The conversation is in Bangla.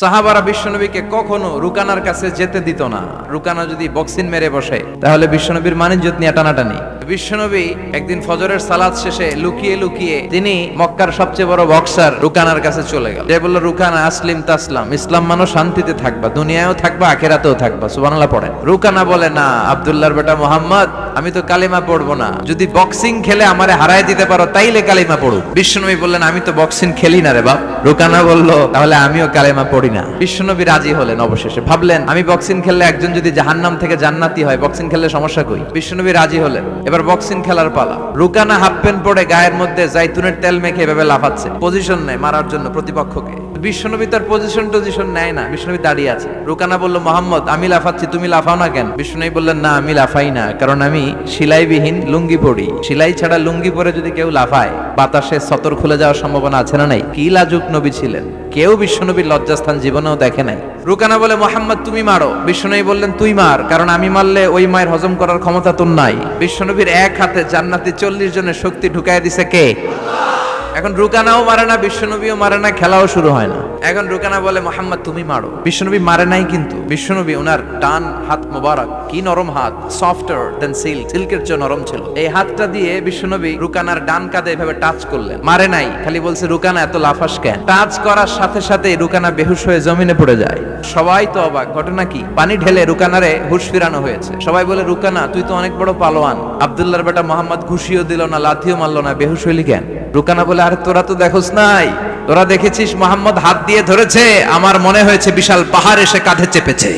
সাহাবারা বিশ্বনবীকে কখনো রুকানার কাছে যেতে দিত না। রুকানা যদি বক্সিন মেরে বসে, তাহলে বিশ্বনবীর মানিজ্যত নিয়ে টানাটানি। বিশ্বনবী একদিন ফজরের সালাদ শেষে লুকিয়ে লুকিয়ে তিনি মক্কার সবচেয়ে বড় বক্সার রুকানার কাছে চলে গেল। যে বলল, রুকানা, আসলিম তাসলাম, ইসলাম মানো শান্তিতে থাকবা, দুনিয়ায়ও থাকবা, আখেরাতেও থাকবা। সুবহানাল্লাহ পড়েন। রুকানা বলে, না, আব্দুল্লাহর বেটা মোহাম্মদ আমি তো কালিমা পড়ব না। যদি বক্সিং খেলে আমারে হারায় দিতে পারো, তাইলে কালিমা পড়ু বিশ্বনবী বললেন, আমি তো বক্সিং খেলি না রে বাপ। রুকানা বলল, তাহলে আমিও কালেমা পড়ি না। বিশ্বনবী রাজি হলেন অবশেষে। ভাবলেন, আমি বক্সিং খেললে একজন যদি জাহান্নাম থেকে জান্নাতি হয় বক্সিং খেললে সমস্যা কই? বিশ্বনবী রাজি হলেন। এবার বক্সিং খেলার পালা। রুকানা হাফ প্যান্ট পরে গায়ের মধ্যে জাইতুনের তেল মেখে এভাবে লাফাচ্ছে। পজিশন নেয় মারার জন্য প্রতিপক্ষকে। বিশ্বনবী তার পজিশন টজিশন নেয় না। বিশ্বনবী দাঁড়িয়ে আছে। রুকানা বলল, মোহাম্মদ, আমি লাফাচ্ছি, তুমি লাফাও না কেন? বিশ্বনবী বললেন, না, আমি লাফাই না, কারণ আমি সিলাইবিহীন লুঙ্গি পরি। সিলাই ছাড়া লুঙ্গি পরে যদি কেউ লাফায়, বাতাসে সতর খুলে যাওয়ার সম্ভাবনা আছে না নাই? কি লাজুক নবী ছিলেন? কেউ বিশ্বনবীর লজ্জাস্থান জীবনেও দেখে নাই। রুকানা বলে, মোহাম্মদ, তুমি মারো। বিশ্বনবী বললেন, তুই মার, কারণ আমি মারলে ওই মায়ের হজম করার ক্ষমতা তোর নাই। বিশ্বনবীর এক হাতে জান্নাতি চল্লিশ জনের শক্তি ঢুকাই দিছে কে? এখন রুকানাও মারে না, বিশ্বনবীও মারে না, খেলাও শুরু হয় না। এখন রুকানা বলে, মোহাম্মদ, তুমি মারো। বিশ্বনবী মারে নাই কিন্তু। বিশ্বনবী ওনার ডান হাত মোবারক, কি নরম হাত সফটার দেন সিল্ক সিল্কের চেয়ে নরম ছিল। এই হাতটা দিয়ে বিশ্বনবী রুকানার ডান কাঁধে এভাবে টাচ করলেন। মারে নাই, খালি বলছে, রুকানা, এত লাফাস কেন? টাচ করার সাথে সাথে রুকানা বেহুশ হয়ে জমিনে পড়ে যায়। সবাই তো অবাক, ঘটনা কি? পানি ঢেলে রুকানারে হুশ ফিরানো হয়েছে। সবাই বলে, রুকানা, তুই তো অনেক বড় পালোয়ান। আব্দুল্লাহর বেটা মোহাম্মদ ঘুষিও দিল না, লাথিও মারলো না, বেহুশ হইলি কেন? রুকানা বলে আরে তোরা তো দেখোস নাই। তোরা দেখেছিস মোহাম্মদ হাত দিয়ে ধরেছে, আমার মনে হয়েছে বিশাল পাহাড় এসে কাঁধে চেপেছে।